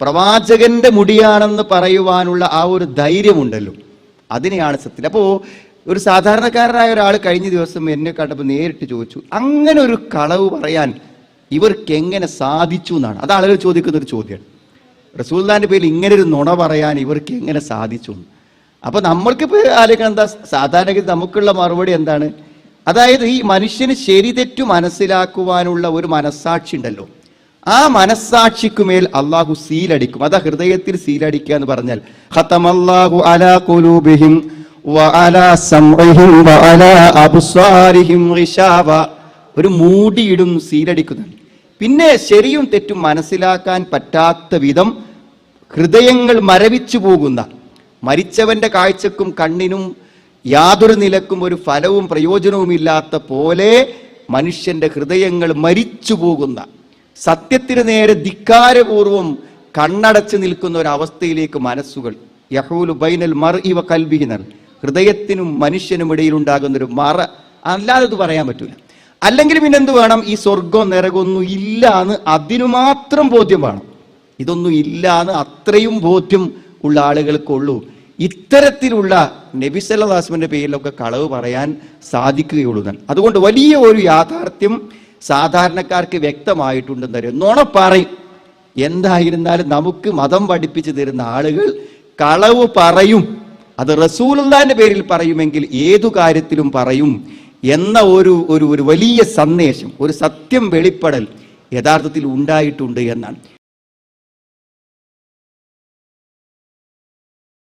പ്രവാചകന്റെ മുടിയാണെന്ന് പറയുവാനുള്ള ആ ഒരു ധൈര്യമുണ്ടല്ലോ. അതിനെയാണ് സത്യം അപ്പോൾ ഒരു സാധാരണക്കാരനായ ഒരാൾ കഴിഞ്ഞ ദിവസം എന്നെ കണ്ടപ്പോൾ നേരിട്ട് ചോദിച്ചു അങ്ങനെ ഒരു കളവ് പറയാൻ ഇവർക്ക് എങ്ങനെ സാധിച്ചു എന്നാണ്? അത് ആളുകൾ ചോദിക്കുന്ന ഒരു ചോദ്യമാണ്. റസൂൽദാന്റെ പേരിൽ ഇങ്ങനെ ഒരു നുണ പറയാൻ ഇവർക്ക് എങ്ങനെ സാധിച്ചു എന്ന്. അപ്പൊ നമ്മൾക്ക് ഇപ്പോൾ ആലോചിക്കണം എന്താ സാധാരണഗതി നമുക്കുള്ള മറുപടി എന്താണ്? അതായത് ഈ മനുഷ്യന് ശരി തെറ്റു മനസ്സിലാക്കുവാനുള്ള ഒരു മനസ്സാക്ഷി ഉണ്ടല്ലോ ആ മനസ്സാക്ഷിക്കുമേൽ അള്ളാഹു സീലടിക്കും. അതാ ഹൃദയത്തിൽ സീലടിക്കുക എന്ന് പറഞ്ഞാൽ ഖതമല്ലാഹു അലാ കുലൂബിഹിം അബ്സാരിഹിം ഒരു മൂടിയിടും സീലടിക്കുന്നു പിന്നെ ശരിയും തെറ്റും മനസ്സിലാക്കാൻ പറ്റാത്ത വിധം ഹൃദയങ്ങൾ മരവിച്ചു പോകുന്ന മരിച്ചവന്റെ കാഴ്ചക്കും കണ്ണിനും യാതൊരു നിലക്കും ഒരു ഫലവും പ്രയോജനവുമില്ലാത്ത പോലെ മനുഷ്യന്റെ ഹൃദയങ്ങൾ മരിച്ചു പോകുന്ന സത്യത്തിന് നേരെ ധിക്കാരപൂർവം കണ്ണടച്ച് നിൽക്കുന്ന ഒരു അവസ്ഥയിലേക്ക് മനസ്സുകൾ യഹൂലു ബൈനൽ മർ ഇവ കൽബിഹിനർ ഹൃദയത്തിനും മനുഷ്യനും ഇടയിൽ ഉണ്ടാകുന്ന ഒരു മറ അല്ലാതെ പറയാൻ പറ്റൂല. അല്ലെങ്കിൽ പിന്നെ എന്ത് വേണം? ഈ സ്വർഗം നരകമൊന്നും ഇല്ല എന്ന് അതിനു മാത്രം ബോധ്യം വേണം. ഇതൊന്നും ഇല്ല എന്ന് അത്രയും ബോധ്യം ഉള്ള ആളുകൾക്കുള്ളൂ ഇത്തരത്തിലുള്ള നബിസല്ലാസ്മിന്റെ പേരിലൊക്കെ കളവ് പറയാൻ സാധിക്കുകയുള്ളൂ. അതുകൊണ്ട് വലിയ ഒരു യാഥാർത്ഥ്യം സാധാരണക്കാർക്ക് വ്യക്തമായിട്ടുണ്ടെന്ന് വരും നുണ പറയും. എന്തായിരുന്നാലും നമുക്ക് മതം പഠിപ്പിച്ചു തരുന്ന ആളുകൾ കളവ് പറയും. അത് റസൂലുള്ളാന്റെ പേരിൽ പറയുമെങ്കിൽ ഏതു കാര്യത്തിലും പറയും എന്ന ഒരു ഒരു വലിയ സന്ദേശം ഒരു സത്യം വെളിപ്പെടൽ യഥാർത്ഥത്തിൽ ഉണ്ടായിട്ടുണ്ട് എന്നാണ്.